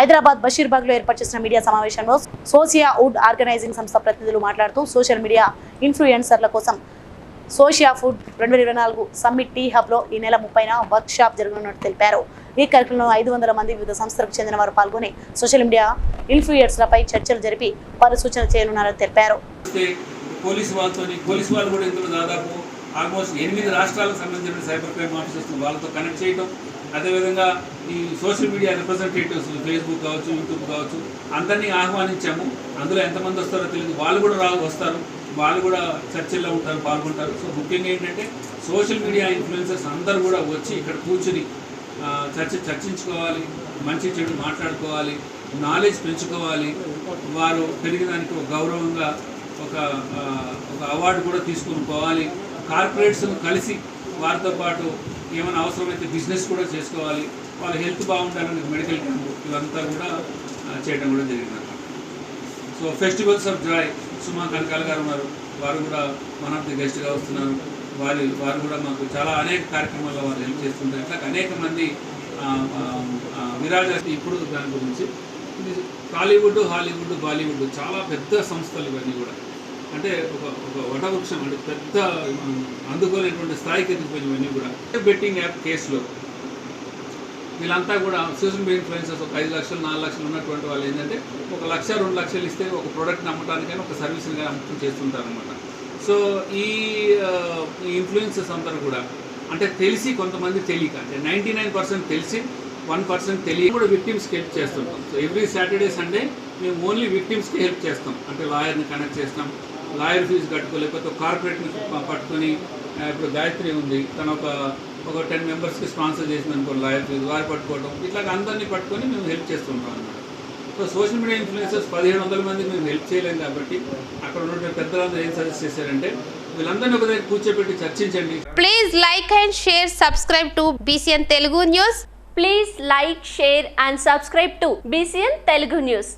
హైదరాబాద్ బషీర్బాగ్లో ఏర్పాటు చేసిన మీడియా సమావేశంలో సోషియా వుడ్ ఆర్గనైజింగ్ సంస్థ ప్రతినిధులు మాట్లాడుతూ సోషల్ మీడియా ఇన్ఫ్లుయెన్సర్ల కోసం సోషియా ఫుడ్ రెండు వేల ఇరవై నాలుగు సమ్మిట్ టీ హబ్లో ఈ నెల ముప్పైన వర్క్ షాప్ జరగనున్నట్టు తెలిపారు. ఈ కార్యక్రమంలో ఐదు వందల మంది వివిధ సంస్థలకు చెందిన వారు పాల్గొని సోషల్ మీడియా ఇన్ఫ్లుయెన్స్లపై చర్చలు జరిపి పలు సూచనలు చేయనున్నారని తెలిపారు. పోలీసు వాళ్ళతో పోలీసు వాళ్ళు కూడా ఇందులో దాదాపు ఆల్మోస్ట్ ఎనిమిది రాష్ట్రాలకు సంబంధించిన సైబర్ క్రైమ్ ఆఫీసర్స్ వాళ్ళతో కనెక్ట్ చేయడం అదేవిధంగా ఈ సోషల్ మీడియా రిప్రజెంటేటివ్స్ ఫేస్బుక్ కావచ్చు యూట్యూబ్ కావచ్చు అందరినీ ఆహ్వానించాము. అందులో ఎంతమంది వస్తారో తెలియదు. వాళ్ళు కూడా రా వస్తారు. వాళ్ళు కూడా చర్చల్లో ఉంటారు పాల్గొంటారు. సో ముఖ్యంగా ఏంటంటే సోషల్ మీడియా ఇన్ఫ్లుయెన్సర్స్ అందరూ కూడా వచ్చి ఇక్కడ కూర్చుని చర్చ చర్చించుకోవాలి మంచి చెడు మాట్లాడుకోవాలి నాలెడ్జ్ పెంచుకోవాలి. వారు పెరిగినానికి ఒక గౌరవంగా ఒక ఒక అవార్డు కూడా తీసుకుని పోవాలి. కార్పొరేట్స్ కలిసి వారితో పాటు ఏమైనా అవసరమైతే బిజినెస్ కూడా చేసుకోవాలి. వాళ్ళ హెల్త్ బాగుండాలని మెడికల్ క్యాంప్ ఇవంతా కూడా చేయడం కూడా జరిగింది. So festivals of joy Suma Kanakala garu ఉన్నారు. వారు కూడా వన్ ఆఫ్ ది గెస్ట్గా వస్తున్నారు. వారి వారు కూడా మాకు చాలా అనేక కార్యక్రమాల్లో వారు హెల్ప్ చేస్తుంటారు. అట్లా అనేక మంది విరాజ ఇప్పుడు దాని గురించి. ఇది టాలీవుడ్ హాలీవుడ్ బాలీవుడ్ చాలా పెద్ద సంస్థలు ఇవన్నీ కూడా. అంటే ఒక ఒక వటవృక్షం అంటే పెద్ద అందుకోలేటువంటి స్థాయికి ఎదిగిపోయినవన్నీ కూడా. బెట్టింగ్ యాప్ కేసులో వీళ్ళంతా కూడా సోషల్ మీడియా ఇన్ఫ్లుయెన్సర్స్ ఒక ఐదు లక్షలు నాలుగు లక్షలు ఉన్నటువంటి వాళ్ళు ఏంటంటే ఒక లక్ష రెండు లక్షలు ఇస్తే ఒక ప్రోడక్ట్ని అమ్మటానికైనా ఒక సర్వీస్ని కానీ అమ్మకం చేస్తుంటారనమాట సో ఈ ఆ, ఈ ఇన్ఫ్లుయెన్సర్స్ అందరూ కూడా అంటే తెలిసి కొంతమంది తెలియక అంటే నైంటీ నైన్ పర్సెంట్ తెలిసి వన్ పర్సెంట్ తెలియ కూడా విక్టిమ్స్కి హెల్ప్ చేస్తుంటాం. సో ఎవ్రీ సాటర్డే సండే మేము ఓన్లీ విక్టిమ్స్కి హెల్ప్ చేస్తాం. అంటే లాయర్ని కనెక్ట్ చేస్తాం. లాయర్ ఫీజు కట్టుకో లేకపోతే కార్పొరేట్ని పట్టుకొని ఇప్పుడు గాయత్రి ఉంది. తను ఒక ఒక టెన్ మెంబర్స్కి స్పాన్సర్ చేసింది అనుకోండి లాయర్ ఫీజు వారు పట్టుకోవడం ఇట్లా అందరినీ పట్టుకొని మేము హెల్ప్ చేస్తుంటాం అనమాట సో సోషల్ మీడియా ఇన్ఫ్లుయెన్సర్స్ పదిహేను వందల మంది మేము హెల్ప్ చేయలేం కాబట్టి అక్కడ ఉన్న పెద్దలందరూ ఏం సజెస్ట్ చేశారంటే వీళ్ళందరినీ ఒక దగ్గర కూర్చోబెట్టి చర్చించండి. Please like and share subscribe to BCN Telugu news please like share and subscribe to BCN Telugu news